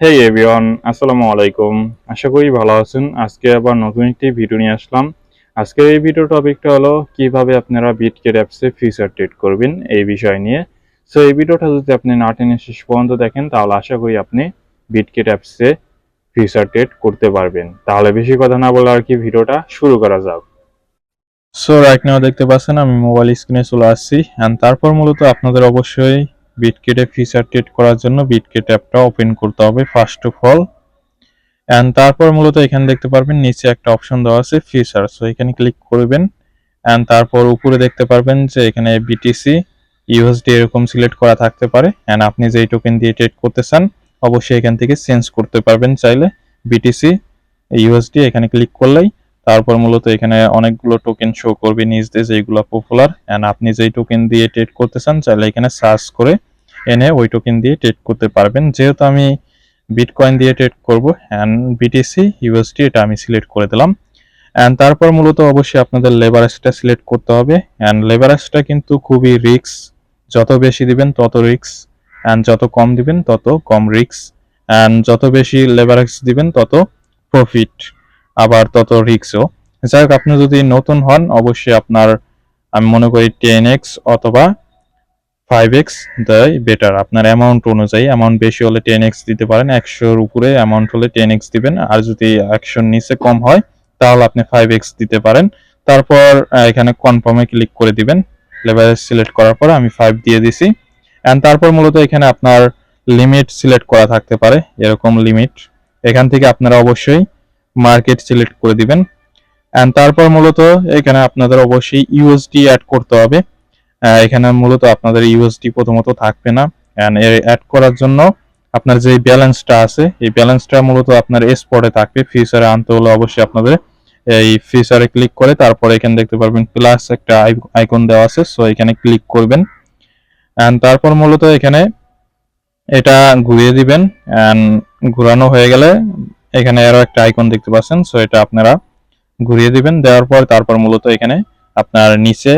হেই everyone আসসালামু আলাইকুম। আশা করি ভালো আছেন। আজকে আবার নতুন একটি ভিডিও নিয়ে আসলাম। আজকের এই ভিডিও টপিকটা হলো, কীভাবে আপনারা বিটকেট অ্যাপসে ফিচার ট্রেড করবেন এই বিষয় নিয়ে। সো এই ভিডিওটা যদি আপনি না টেনে শেষ পর্যন্ত দেখেন, তাহলে আশা করি আপনি বিটকেট অ্যাপসে ফিচার ট্রেড করতে পারবেন। তাহলে বেশি কথা না বলে আর কি ভিডিওটা শুরু করা যাক। সো রাইট নাও দেখতে পাচ্ছেন, আমি মোবাইল স্ক্রিনে চলে আসছি। অ্যান্ড তারপর মূলত আপনাদের অবশ্যই বিটকেটে ফিচার ট্রেড করার জন্য বিটকেট অ্যাপটা ওপেন করতে হবে ফার্স্ট অফ অল অ্যান্ড তারপর মূলত এখানে দেখতে পারবেন নিচে একটা অপশন দেওয়া আছে ফিচার সো এখানে ক্লিক করবেন। অ্যান্ড তারপর উপরে দেখতে পারবেন যে এখানে বিটিসি ইউএসডি এরকম সিলেক্ট করা থাকতে পারে। অ্যান্ড আপনি যেই টোকেন দিয়ে ট্রেড করতে চান, অবশ্যই এখান থেকে চেঞ্জ করতে পারবেন চাইলে বিটিসি ইউএসডি এখানে ক্লিক করলেই। তারপর মূলত এখানে অনেকগুলো টোকেন শো করবে নিজ দিয়ে যেগুলো পপুলার অ্যান্ড আপনি যেই টোকেন দিয়ে ট্রেড করতে চান, চাইলে এখানে সার্চ করে এনে ওই টোকেন দিয়ে ট্রেড করতে পারবেন। যেহেতু আমি বিটকয়েন দিয়ে ট্রেড করব অ্যান্ড বিটিসি ইউএসডি এটা আমি সিলেক্ট করে দিলাম। অ্যান্ড তারপর মূলত অবশ্যই আপনাদের লেবারেজটা সিলেক্ট করতে হবে। অ্যান্ড লেবারেজটা কিন্তু খুবই রিক্স যত বেশি দিবেন তত রিক্স অ্যান্ড যত কম দিবেন তত কম রিক্স অ্যান্ড যত বেশি লেবারেজ দিবেন তত প্রফিট আবার তত রিক্সও যাই হোক, আপনি যদি নতুন হন, অবশ্যই আপনার, আমি মনে করি টেন এক্স অথবা ফাইভ এক্স দেয় বেটার আপনার অ্যামাউন্ট অনুযায়ী অ্যামাউন্ট বেশি হলে টেন এক্স দিতে পারেন, একশোর উপরে অ্যামাউন্ট হলে টেন এক্স দিবেন। আর যদি একশোর নিচে কম হয়, তাহলে আপনি ফাইভ এক্স দিতে পারেন। তারপর এখানে কনফার্মে ক্লিক করে দিবেন। লেভেল সিলেক্ট করার পর আমি ফাইভ দিয়ে দিছি। অ্যান্ড তারপর মূলত এখানে আপনার লিমিট সিলেক্ট করা থাকতে পারে, এরকম লিমিট এখান থেকে আপনারা অবশ্যই মার্কেট সিলেক্ট করে দিবেন। অ্যান্ড তারপর মূলত এখানে আপনাদের অবশ্যই ইউএসডি অ্যাড করতে হবে। এখানে মূলত আপনাদের ইউএসডি প্রথমত থাকবে না। অ্যাড করার জন্য আপনার যে ব্যালেন্সটা আছে, এই ব্যালেন্সটা মূলত আপনার স্পটে থাকবে। ফিচারে আনতে হলে অবশ্যই আপনাদের এই ফিচারে ক্লিক করে তারপর এখানে দেখতে পারবেন প্লাস একটা আইকন দেওয়া আছে সো এখানে ক্লিক করবেন। অ্যান্ড তারপর মূলত এখানে এটা ঘুরিয়ে দিবেন। অ্যান্ড ঘোরানো হয়ে গেলে এখানে আরও একটা আইকন দেখতে পাচ্ছেন সো এটা আপনারা ঘুরিয়ে দিবেন। দেওয়ার পর তারপর মূলত এখানে আপনার নিচে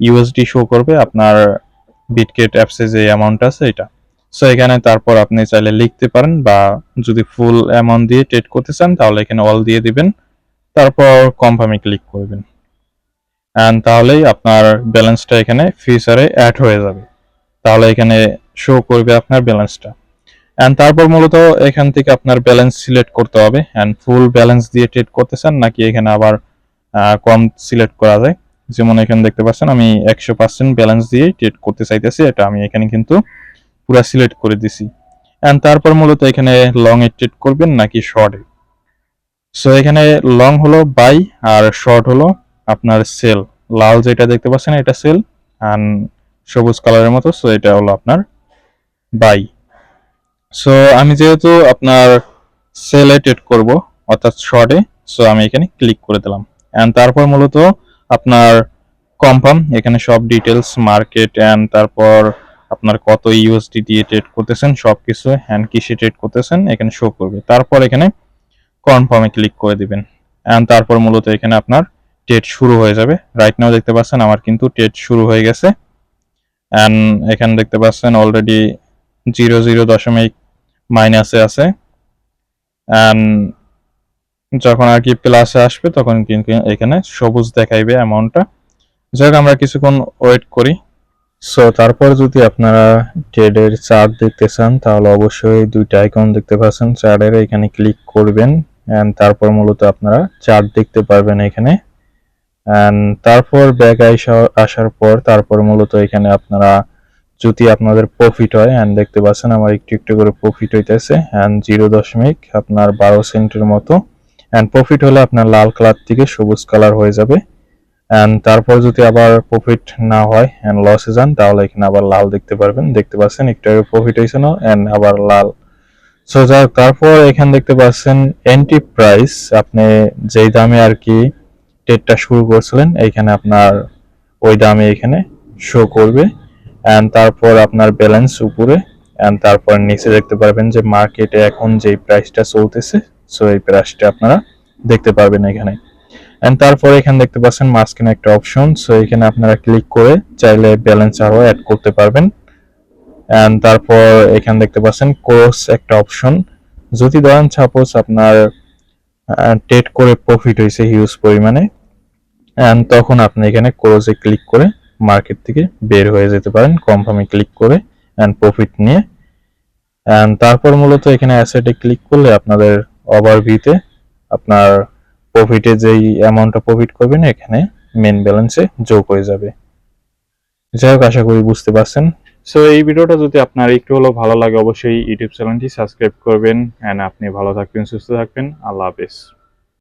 ইউএসডি শো করবে, আপনার বিটকেট অ্যাপসে যে অ্যামাউন্ট আছে এটা। সো এখানে তারপর আপনি চাইলে লিখতে পারেন বা যদি ফুল অ্যামাউন্ট দিয়ে ট্রেড করতে চান, তাহলে এখানে অল দিয়ে দিবেন। তারপর কনফার্মে ক্লিক করবেন। অ্যান্ড তাহলেই আপনার ব্যালেন্সটা এখানে ফিউচারে অ্যাড হয়ে যাবে। তাহলে এখানে শো করবে আপনার ব্যালেন্সটা অ্যান্ড তারপর মূলত এখান থেকে আপনার ব্যালেন্স সিলেক্ট করতে হবে। অ্যান্ড ফুল ব্যালেন্স দিয়ে ট্রেড করতে চান, নাকি এখানে আবার কম সিলেক্ট করা যায়? যেমন এখানে দেখতে পাচ্ছেন, আমি একশো পার্সেন্ট ব্যালেন্স দিয়ে ট্রেড করতে চাইতেছি, এটা আমি এখানে কিন্তু পুরো সিলেক্ট করে দিছি। অ্যান্ড তারপর মূলত এখানে লং এ ট্রেড করবেন নাকি শর্টে সো এখানে লং হলো বাই আর শর্ট হলো আপনার সেল লাল যেটা দেখতে পাচ্ছেন, এটা সেল অ্যান্ড সবুজ কালারের মতো সো এটা হলো আপনার বাই সো আমি যেহেতু আপনার সেলে ট্রেড করব, অর্থাৎ শর্টে সো আমি এখানে ক্লিক করে দিলাম। অ্যান্ড তারপর মূলত আপনার কনফার্ম এখানে সব ডিটেলস মার্কেট অ্যান্ড তারপর আপনার কত ইউএসডি দিয়ে ট্রেড করতেছেন সব কিছু অ্যান্ড কিসে ট্রেড করতেছেন, এখানে শো করবে। তারপর এখানে কনফার্মে ক্লিক করে দিবেন। অ্যান্ড তারপর মূলত এখানে আপনার ট্রেড শুরু হয়ে যাবে। রাইট নাও দেখতে পাচ্ছেন আমার কিন্তু ট্রেড শুরু হয়ে গেছে। অ্যান্ড এখানে দেখতে পাচ্ছেন অলরেডি জিরো জিরো দশমিক মাইনাসে আছে। অ্যান্ড যখন আর কি প্লাসে আসবে, তখন কিন্তু এখানে সবুজ দেখাইবে অ্যামাউন্টটা যাই আমরা কিছুক্ষণ ওয়েট করি। সো তারপর যদি আপনারা ট্রেডের চার্ট দেখতে চান, তাহলে অবশ্যই দুইটা আইকন দেখতে পাচ্ছেন। চার্টের এখানে ক্লিক করবেন অ্যান্ড তারপর মূলত আপনারা চার্ট দেখতে পারবেন এখানে। অ্যান্ড তারপর ব্যাক আসার পর তারপর মূলত এখানে আপনারা যদি আপনাদের প্রফিট হয় অ্যান্ড দেখতে পাচ্ছেন আমার একটু একটু করে প্রফিট হইতেছে। অ্যান্ড জিরো দশমিক আপনার বারো সেন্টের মতো। অ্যান্ড প্রফিট হলে আপনার লাল কালার থেকে সবুজ কালার হয়ে যাবে। অ্যান্ড তারপর যদি আবার প্রফিট না হয় অ্যান্ড লসে যান, তাহলে এখানে আবার লাল দেখতে পারবেন। দেখতে পাচ্ছেন একটু আগে প্রফিট হয়েছে না অ্যান্ড আবার লাল। সো যাই তারপর এখানে দেখতে পাচ্ছেন এন্ট্রি প্রাইস আপনি যেই দামে আর কি ট্রেডটা শুরু করছিলেন এইখানে আপনার ওই দামে এখানে শো করবে। অ্যান্ড তারপর আপনার ব্যালেন্স উপরে অ্যান্ড তারপর নিচে দেখতে পারবেন যে মার্কেটে এখন যেই প্রাইসটা চলতেছে সো এই প্রাইসটা আপনারা দেখতে পারবেন এখানে। এন্ড তারপরে এখানে দেখতে পাচ্ছেন মাঝখানে একটা অপশন সো এখানে আপনারা ক্লিক করে চাইলে ব্যালেন্স আরও অ্যাড করতে পারবেন। এন্ড তারপর এখানে দেখতে পাচ্ছেন কোর্স একটা অপশন যদি ধরেন সাপোজ আপনার ট্রেড করে প্রফিট হয়েছে হিউজ পরিমাণে, and তখন আপনি এখানে ক্লোজে ক্লিক করে মার্কেট থেকে বের হয়ে যেতে পারেন। কনফার্মে ক্লিক করে অ্যান্ড প্রফিট নিয়ে। অ্যান্ড তারপর মূলত এখানে অ্যাসেটে ক্লিক করলে আপনাদের ওভারভিউতে আপনার প্রফিটে যেই অ্যামাউন্টটা প্রফিট করবেন, এখানে মেন ব্যালেন্সে যোগ হয়ে যাবে। যাই হোক, আশা করি বুঝতে পারছেন। সো এই ভিডিওটা যদি আপনার একটু হলেও ভালো লাগে, অবশ্যই ইউটিউব চ্যানেলটি সাবস্ক্রাইব করবেন। অ্যান্ড আপনি ভালো থাকবেন, সুস্থ থাকবেন। আল্লাহ হাফেজ।